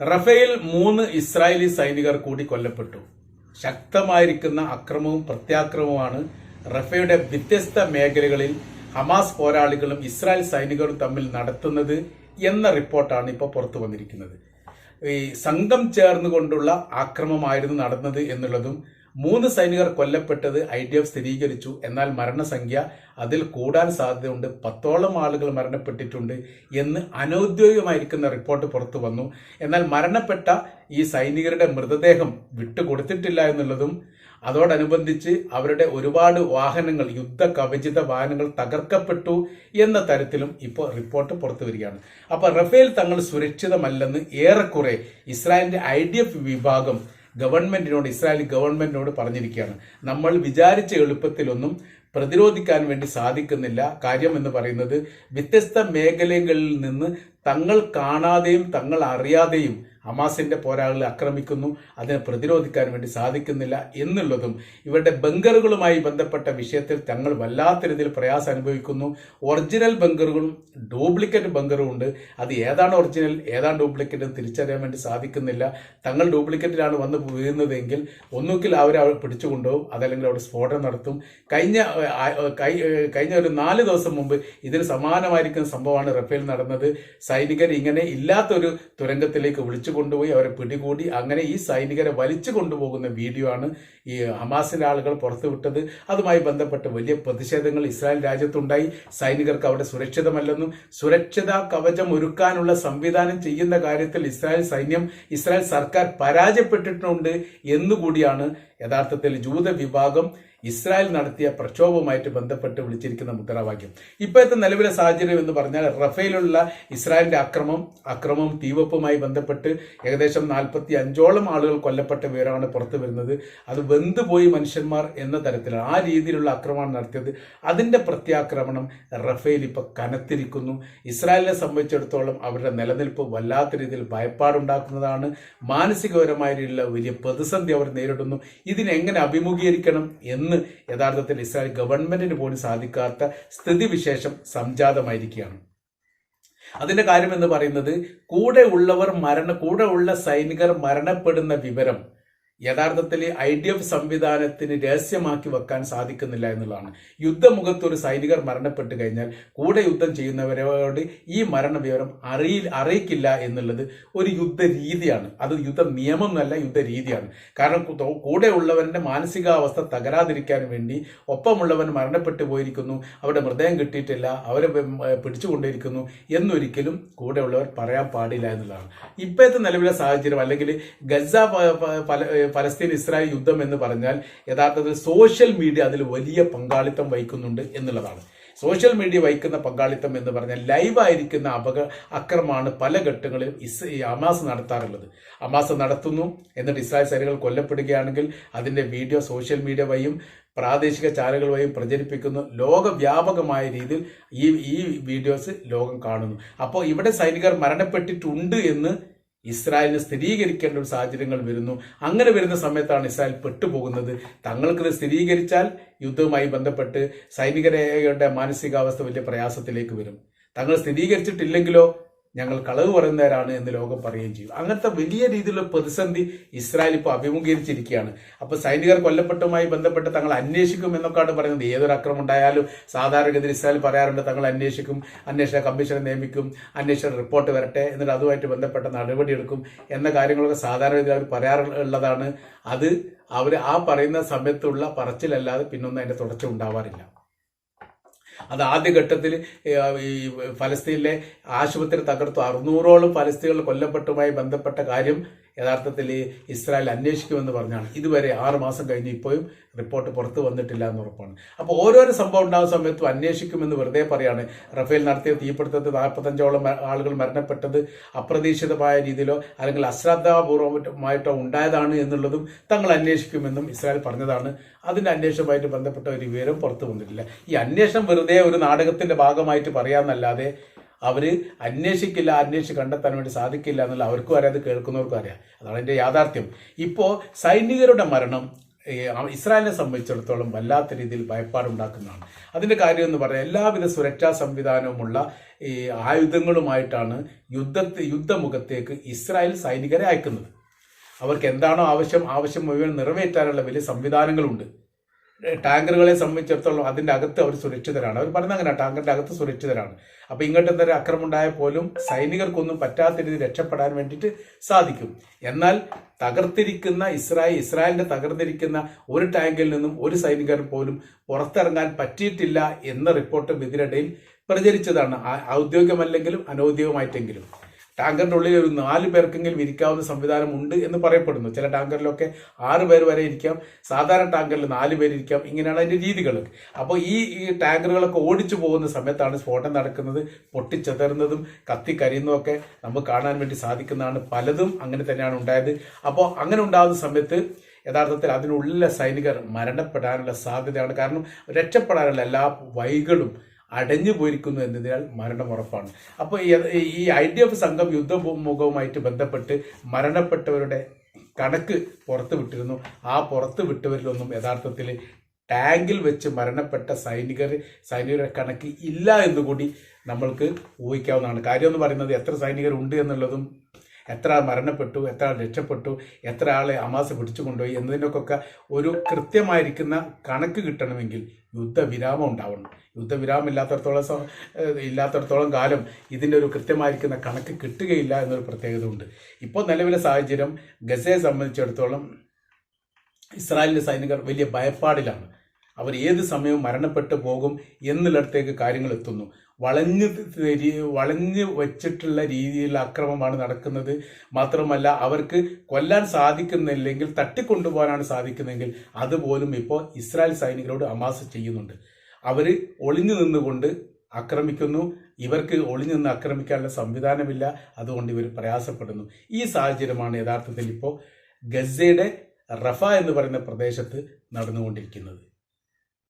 Rafale മൂന്ന് Israeli സൈനികർ കൂടി കൊല്ലപ്പെട്ടു. ശക്തമായിരിക്കുന്ന അക്രമവും പ്രത്യാക്രമവുമാണ് റഫയുടെ വ്യത്യസ്ത മേഖലകളിൽ ഹമാസ് പോരാളികളും ഇസ്രായേൽ സൈനികരും തമ്മിൽ നടത്തുന്നത് എന്ന റിപ്പോർട്ടാണ് ഇപ്പോൾ പുറത്തു വന്നിരിക്കുന്നത്. ഈ സംഘം ചേർന്നുകൊണ്ടുള്ള ആക്രമമായിരുന്നു നടന്നത് എന്നുള്ളതും മൂന്ന് സൈനികർ കൊല്ലപ്പെട്ടത് ഐ ഡി എഫ് സ്ഥിരീകരിച്ചു. എന്നാൽ മരണസംഖ്യ അതിൽ കൂടാൻ സാധ്യതയുണ്ട്. പത്തോളം ആളുകൾ മരണപ്പെട്ടിട്ടുണ്ട് എന്ന് അനൌദ്യോഗികമായിരിക്കുന്ന റിപ്പോർട്ട് പുറത്തു വന്നു. എന്നാൽ മരണപ്പെട്ട ഈ സൈനികരുടെ മൃതദേഹം വിട്ടുകൊടുത്തിട്ടില്ല എന്നുള്ളതും അതോടനുബന്ധിച്ച് അവരുടെ ഒരുപാട് വാഹനങ്ങൾ യുദ്ധ കവചിത വാഹനങ്ങൾ തകർക്കപ്പെട്ടു എന്ന തരത്തിലും ഇപ്പോൾ റിപ്പോർട്ട് പുറത്തു വരികയാണ്. അപ്പോൾ റഫേൽ തങ്ങൾ സുരക്ഷിതമല്ലെന്ന് ഏറെക്കുറെ ഇസ്രായേലിന്റെ ഐ വിഭാഗം ഗവൺമെന്റിനോട് ഇസ്രായേൽ ഗവൺമെന്റിനോട് പറഞ്ഞിരിക്കുകയാണ്. നമ്മൾ വിചാരിച്ച എളുപ്പത്തിലൊന്നും പ്രതിരോധിക്കാൻ വേണ്ടി സാധിക്കുന്നില്ല. കാര്യം എന്ന് പറയുന്നത് വ്യത്യസ്ത മേഖലകളിൽ നിന്ന് തങ്ങൾ കാണാതെയും തങ്ങൾ അറിയാതെയും ഹമാസിന്റെ പോരാളികളെ ആക്രമിക്കുന്നു അതിനെ പ്രതിരോധിക്കാൻ വേണ്ടി സാധിക്കുന്നില്ല എന്നുള്ളതും ഇവരുടെ ബങ്കറുകളുമായി ബന്ധപ്പെട്ട വിഷയത്തിൽ തങ്ങൾ വല്ലാത്ത രീതിയിൽ പ്രയാസം അനുഭവിക്കുന്നു. ഒറിജിനൽ ബങ്കറുകളും ഡ്യൂപ്ലിക്കേറ്റ് ബങ്കറും ഉണ്ട്. അത് ഏതാണ് ഒറിജിനൽ ഏതാണ് ഡ്യൂപ്ലിക്കേറ്റ് എന്ന് തിരിച്ചറിയാൻ വേണ്ടി സാധിക്കുന്നില്ല. തങ്ങൾ ഡ്യൂപ്ലിക്കേറ്റിലാണ് വന്ന് വീഴുന്നതെങ്കിൽ ഒന്നുകിൽ അവരെ പിടിച്ചു കൊണ്ടുപോകും അതല്ലെങ്കിൽ അവിടെ സ്ഫോടനം നടത്തും. കഴിഞ്ഞ കഴിഞ്ഞ ഒരു നാല് ദിവസം മുമ്പ് ഇതിന് സമാനമായിരിക്കുന്ന സംഭവമാണ് റഫേൽ നടന്നത്. സൈനികർ ഇങ്ങനെ ഇല്ലാത്തൊരു തുരങ്കത്തിലേക്ക് വിളിച്ചു കൊണ്ടുപോയി അവരെ പിടികൂടി അങ്ങനെ ഈ സൈനികരെ വലിച്ചു കൊണ്ടുപോകുന്ന വീഡിയോ ആണ് ഈ ഹമാസിന്റെ ആളുകൾ പുറത്തുവിട്ടത് അതുമായി ബന്ധപ്പെട്ട് വലിയ പ്രതിഷേധങ്ങൾ ഇസ്രായേൽ രാജ്യത്തുണ്ടായി. സൈനികർക്ക് അവിടെ സുരക്ഷിതമല്ലെന്നും സുരക്ഷിത കവചം ഒരുക്കാനുള്ള സംവിധാനം ചെയ്യുന്ന കാര്യത്തിൽ ഇസ്രായേൽ സൈന്യം ഇസ്രായേൽ സർക്കാർ പരാജയപ്പെട്ടിട്ടുണ്ട് എന്നുകൂടിയാണ് യഥാർത്ഥത്തിൽ ജൂത വിഭാഗം ഇസ്രായേൽ നടത്തിയ പ്രക്ഷോഭവുമായിട്ട് ബന്ധപ്പെട്ട് വിളിച്ചിരിക്കുന്ന മുദ്രാവാക്യം. ഇപ്പോഴത്തെ നിലവിലെ സാഹചര്യം എന്ന് പറഞ്ഞാൽ റഫേലുള്ള ഇസ്രായേലിന്റെ അക്രമം അക്രമവും തീവപ്പുമായി ബന്ധപ്പെട്ട് ഏകദേശം നാൽപ്പത്തി അഞ്ചോളം ആളുകൾ കൊല്ലപ്പെട്ട വിവരമാണ് പുറത്തു വരുന്നത്. അത് വെന്തുപോയി മനുഷ്യന്മാർ എന്ന തരത്തിലാണ്. ആ രീതിയിലുള്ള ആക്രമണം നടത്തിയത്. അതിന്റെ പ്രത്യാക്രമണം റഫേൽ ഇപ്പോൾ കനത്തിരിക്കുന്നു. ഇസ്രായേലിനെ സംബന്ധിച്ചിടത്തോളം അവരുടെ നിലനിൽപ്പ് വല്ലാത്ത രീതിയിൽ ഭയപ്പാടുണ്ടാക്കുന്നതാണ്. മാനസികപരമായ രീതിയിലുള്ള വലിയ പ്രതിസന്ധി അവർ നേരിടുന്നു. ഇതിനെങ്ങനെ അഭിമുഖീകരിക്കണം എന്ന് യഥാർത്ഥത്തിൽ ഇസ്രായേൽ ഗവൺമെന്റിന് പോലും സാധിക്കാത്ത സ്ഥിതിവിശേഷം സംജാതമായിരിക്കുകയാണ്. അതിന്റെ കാര്യം എന്ന് പറയുന്നത് കൂടെ ഉള്ളവർ മരണ കൂടെ ഉള്ള സൈനികർ മരണപ്പെടുന്ന വിവരം യഥാർത്ഥത്തിൽ ഐ ഡി എഫ് സംവിധാനത്തിന് രഹസ്യമാക്കി വെക്കാൻ സാധിക്കുന്നില്ല എന്നുള്ളതാണ്. യുദ്ധമുഖത്ത് ഒരു സൈനികർ മരണപ്പെട്ട് കഴിഞ്ഞാൽ കൂടെ യുദ്ധം ചെയ്യുന്നവരോട് ഈ മരണ വിവരം അറിയി അറിയിക്കില്ല എന്നുള്ളത് ഒരു യുദ്ധ രീതിയാണ് അത് യുദ്ധ നിയമം എന്നല്ല യുദ്ധ രീതിയാണ് കാരണം കൂടെ ഉള്ളവന്റെ മാനസികാവസ്ഥ തകരാതിരിക്കാൻ വേണ്ടി ഒപ്പമുള്ളവൻ മരണപ്പെട്ടു പോയിരിക്കുന്നു അവരുടെ മൃതദേഹം കിട്ടിയിട്ടില്ല അവരെ പിടിച്ചുകൊണ്ടിരിക്കുന്നു എന്നൊരിക്കലും കൂടെ ഉള്ളവർ പറയാൻ പാടില്ല എന്നുള്ളതാണ്. ഇപ്പോഴത്തെ നിലവിലെ സാഹചര്യം അല്ലെങ്കിൽ ഗസ പല- പലസ്തീൻ ഇസ്രായേൽ യുദ്ധം എന്ന് പറഞ്ഞാൽ യഥാർത്ഥത്തിൽ സോഷ്യൽ മീഡിയ അതിൽ വലിയ പങ്കാളിത്തം വഹിക്കുന്നുണ്ട് എന്നുള്ളതാണ്. സോഷ്യൽ മീഡിയ വഹിക്കുന്ന പങ്കാളിത്തം എന്ന് പറഞ്ഞാൽ ലൈവായിരിക്കുന്ന അപക അക്രമമാണ് പല ഘട്ടങ്ങളിലും ഇസ് അമാസ് നടത്താറുള്ളത്. അമാസ് നടത്തുന്നു എന്നിട്ട് ഇസ്രായേൽ സൈനികൾ കൊല്ലപ്പെടുകയാണെങ്കിൽ അതിന്റെ വീഡിയോ സോഷ്യൽ മീഡിയ വഴിയും പ്രാദേശിക ചാനലുകൾ വഴിയും പ്രചരിപ്പിക്കുന്നു. ലോകവ്യാപകമായ രീതിയിൽ ഈ ഈ വീഡിയോസ് ലോകം കാണുന്നു. അപ്പോൾ ഇവിടെ സൈനികർ മരണപ്പെട്ടിട്ടുണ്ട് എന്ന് ഇസ്രായേലിന് സ്ഥിരീകരിക്കേണ്ട ഒരു സാഹചര്യങ്ങൾ വരുന്നു. അങ്ങനെ വരുന്ന സമയത്താണ് ഇസ്രായേൽ പെട്ടുപോകുന്നത്. തങ്ങൾക്കിത് സ്ഥിരീകരിച്ചാൽ യുദ്ധവുമായി ബന്ധപ്പെട്ട് സൈനികരുടെ മാനസികാവസ്ഥ വലിയ പ്രയാസത്തിലേക്ക് വരും. തങ്ങൾ സ്ഥിരീകരിച്ചിട്ടില്ലെങ്കിലോ ഞങ്ങൾ കളവ് പറയുന്നവരാണ് എന്ന് ലോകം പറയുകയും ചെയ്യും അങ്ങനത്തെ വലിയ രീതിയിലുള്ള പ്രതിസന്ധി ഇസ്രായേൽ ഇപ്പോൾ അഭിമുഖീകരിച്ചിരിക്കുകയാണ്. അപ്പോൾ സൈനികർ കൊല്ലപ്പെട്ടുമായി ബന്ധപ്പെട്ട് തങ്ങൾ അന്വേഷിക്കും എന്നൊക്കെയാണ് പറയുന്നത്. ഏതൊരു അക്രമം ഉണ്ടായാലും സാധാരണഗതിയിൽ ഇസ്രായേൽ പറയാറുണ്ട് തങ്ങൾ അന്വേഷിക്കും അന്വേഷണ കമ്മീഷനെ നിയമിക്കും അന്വേഷണ റിപ്പോർട്ട് വരട്ടെ എന്നിട്ട് അതുമായിട്ട് ബന്ധപ്പെട്ട നടപടിയെടുക്കും എന്ന കാര്യങ്ങളൊക്കെ സാധാരണഗതിയിൽ അവർ പറയാറുള്ളതാണ്. അത് അവർ ആ പറയുന്ന സമയത്തുള്ള പറച്ചിലല്ലാതെ പിന്നൊന്നും അതിന്റെ തുടർച്ച ഉണ്ടാവാറില്ല. അത് ആദ്യഘട്ടത്തിൽ ഈ ഫലസ്തീനിലെ ആശുപത്രി തകർത്തു. അറുന്നൂറോളം ഫലസ്തീനുകൾ കൊല്ലപ്പെട്ടുമായി ബന്ധപ്പെട്ട കാര്യം യഥാർത്ഥത്തിൽ ഇസ്രായേൽ അന്വേഷിക്കുമെന്ന് പറഞ്ഞാണ്. ഇതുവരെ ആറ് മാസം കഴിഞ്ഞ് ഇപ്പോഴും റിപ്പോർട്ട് പുറത്തു വന്നിട്ടില്ല എന്ന് ഉറപ്പാണ്. അപ്പോൾ ഓരോരോ സംഭവം ഉണ്ടാകുന്ന സമയത്തും അന്വേഷിക്കുമെന്ന് വെറുതെ പറയാണ്. റഫേൽ നടത്തിയ തീപിടുത്തത്തിൽ നാൽപ്പത്തഞ്ചോളം ആളുകൾ മരണപ്പെട്ടത് അപ്രതീക്ഷിതമായ രീതിയിലോ അല്ലെങ്കിൽ അശ്രദ്ധാപൂർവമായിട്ടോ ഉണ്ടായതാണ് എന്നുള്ളതും തങ്ങൾ അന്വേഷിക്കുമെന്നും ഇസ്രായേൽ പറഞ്ഞതാണ്. അതിന്റെ അന്വേഷണവുമായിട്ട് ബന്ധപ്പെട്ട ഒരു വിവരം പുറത്തു വന്നിട്ടില്ല. ഈ അന്വേഷണം വെറുതെ ഒരു നാടകത്തിന്റെ ഭാഗമായിട്ട് പറയാന്നല്ലാതെ അവർ അന്വേഷിക്കില്ല അന്വേഷിച്ച് കണ്ടെത്താൻ വേണ്ടി സാധിക്കില്ല എന്നുള്ള അവർക്കും അറിയാം അത് കേൾക്കുന്നവർക്കും അറിയാം. അതാണ് എന്റെ യാഥാർത്ഥ്യം. ഇപ്പോൾ സൈനികരുടെ മരണം ഇസ്രായേലിനെ സംബന്ധിച്ചിടത്തോളം വല്ലാത്ത രീതിയിൽ ഭയപ്പാടുണ്ടാക്കുന്നതാണ്. അതിന്റെ കാര്യം എന്ന് പറഞ്ഞാൽ എല്ലാവിധ സുരക്ഷാ സംവിധാനവുമുള്ള ഈ ആയുധങ്ങളുമായിട്ടാണ് യുദ്ധത്തെ യുദ്ധമുഖത്തേക്ക് ഇസ്രായേൽ സൈനികരെ അയക്കുന്നത്. അവർക്ക് എന്താണോ ആവശ്യം ആവശ്യം മുഴുവൻ നിറവേറ്റാനുള്ള വലിയ സംവിധാനങ്ങളുണ്ട്. ടാങ്കറുകളെ സംബന്ധിച്ചിടത്തോളം അതിന്റെ അകത്ത് അവർ സുരക്ഷിതരാണ്. അവർ പറയുന്നത് അങ്ങനെ ടാങ്കറിന്റെ അകത്ത് സുരക്ഷിതരാണ്. അപ്പോൾ ഇങ്ങോട്ട് എന്തൊരു അക്രമം ഉണ്ടായാൽ പോലും സൈനികർക്കൊന്നും പറ്റാത്ത രീതിയിൽ രക്ഷപ്പെടാൻ വേണ്ടിയിട്ട് സാധിക്കും. എന്നാൽ തകർത്തിരിക്കുന്ന ഇസ്രായേൽ ഇസ്രായേലിന്റെ തകർന്നിരിക്കുന്ന ഒരു ടാങ്കിൽ നിന്നും ഒരു സൈനികർ പോലും പുറത്തിറങ്ങാൻ പറ്റിയിട്ടില്ല എന്ന റിപ്പോർട്ടും ഇതിനിടയിൽ പ്രചരിച്ചതാണ്. ഔദ്യോഗികമല്ലെങ്കിലും അനൗദ്യോഗികമായിട്ടെങ്കിലും. ടാങ്കറിന്റെ ഉള്ളിൽ ഒരു നാല് പേർക്കെങ്കിലും ഇരിക്കാവുന്ന സംവിധാനം ഉണ്ട് എന്ന് പറയപ്പെടുന്നു. ചില ടാങ്കറിലൊക്കെ ആറ് പേർ വരെ ഇരിക്കാം. സാധാരണ ടാങ്കറിൽ നാല് പേര് ഇരിക്കാം. ഇങ്ങനെയാണ് അതിന്റെ രീതികൾ അപ്പോൾ ഈ ഈ ടാങ്കറുകളൊക്കെ ഓടിച്ചു പോകുന്ന സമയത്താണ് സ്ഫോടനം നടക്കുന്നത്. പൊട്ടിച്ചെതറുന്നതും കത്തിക്കരിയുന്നതൊക്കെ നമുക്ക് കാണാൻ വേണ്ടി സാധിക്കുന്നതാണ് പലതും അങ്ങനെ തന്നെയാണ് ഉണ്ടായത്. അപ്പോൾ അങ്ങനെ ഉണ്ടാകുന്ന സമയത്ത് യഥാർത്ഥത്തിൽ അതിനുള്ളിലെ സൈനികർ മരണപ്പെടാനുള്ള സാധ്യതയാണ്. കാരണം രക്ഷപ്പെടാനുള്ള എല്ലാ വഴികളും അടഞ്ഞു പോയിരിക്കുന്നു എന്നതിനാൽ മരണം ഉറപ്പാണ്. അപ്പോൾ ഈ- ഐ ഡി എഫ് സംഘം യുദ്ധമുഖവുമായിട്ട് ബന്ധപ്പെട്ട് മരണപ്പെട്ടവരുടെ കണക്ക് പുറത്തു വിട്ടിരുന്നു. ആ പുറത്തു വിട്ടവരിലൊന്നും യഥാർത്ഥത്തിൽ ടാങ്കിൽ വെച്ച് മരണപ്പെട്ട സൈനികർ സൈനികരുടെ കണക്ക് ഇല്ല എന്നുകൂടി നമ്മൾക്ക് ഊഹിക്കാവുന്നതാണ്. കാര്യം എന്ന് പറയുന്നത് എത്ര സൈനികർ ഉണ്ട് എന്നുള്ളതും എത്ര ആൾ മരണപ്പെട്ടു എത്ര ആൾ രക്ഷപ്പെട്ടു എത്ര ആളെ അമാസ പിടിച്ചു കൊണ്ടുപോയി എന്നതിനൊക്കെ ഒരു കൃത്യമായിരിക്കുന്ന കണക്ക് കിട്ടണമെങ്കിൽ യുദ്ധവിരാമം ഉണ്ടാവണം. യുദ്ധവിരാമം ഇല്ലാത്തടത്തോളം ഇല്ലാത്തടത്തോളം കാലം ഇതിന്റെ ഒരു കൃത്യമായിരിക്കുന്ന കണക്ക് കിട്ടുകയില്ല എന്നൊരു പ്രത്യേകത ഉണ്ട് ഇപ്പോൾ നിലവിലെ സാഹചര്യം ഗസയെ സംബന്ധിച്ചിടത്തോളം ഇസ്രായേലിന്റെ സൈനികർ വലിയ ഭയപ്പാടിലാണ്. അവർ ഏത് സമയവും മരണപ്പെട്ടു പോകും എന്നുള്ളിടത്തേക്ക് കാര്യങ്ങൾ എത്തുന്നു. വളഞ്ഞു വളഞ്ഞു വെച്ചിട്ടുള്ള രീതിയിലുള്ള അക്രമമാണ് നടക്കുന്നത്. മാത്രമല്ല അവർക്ക് കൊല്ലാൻ സാധിക്കുന്നില്ലെങ്കിൽ തട്ടിക്കൊണ്ടുപോകാനാണ് സാധിക്കുന്നതെങ്കിൽ അതുപോലും ഇപ്പോൾ ഇസ്രായേൽ സൈനികരോട് അമാസ ചെയ്യുന്നുണ്ട്. അവർ ഒളിഞ്ഞു നിന്നുകൊണ്ട് ആക്രമിക്കുന്നു ഇവർക്ക് ഒളിഞ്ഞു നിന്ന് ആക്രമിക്കാനുള്ള സംവിധാനമില്ല. അതുകൊണ്ട് ഇവർ പ്രയാസപ്പെടുന്നു. ഈ സാഹചര്യമാണ് യഥാർത്ഥത്തിൽ ഇപ്പോൾ ഗസയുടെ റഫ എന്ന് പറയുന്ന പ്രദേശത്ത് നടന്നുകൊണ്ടിരിക്കുന്നത്.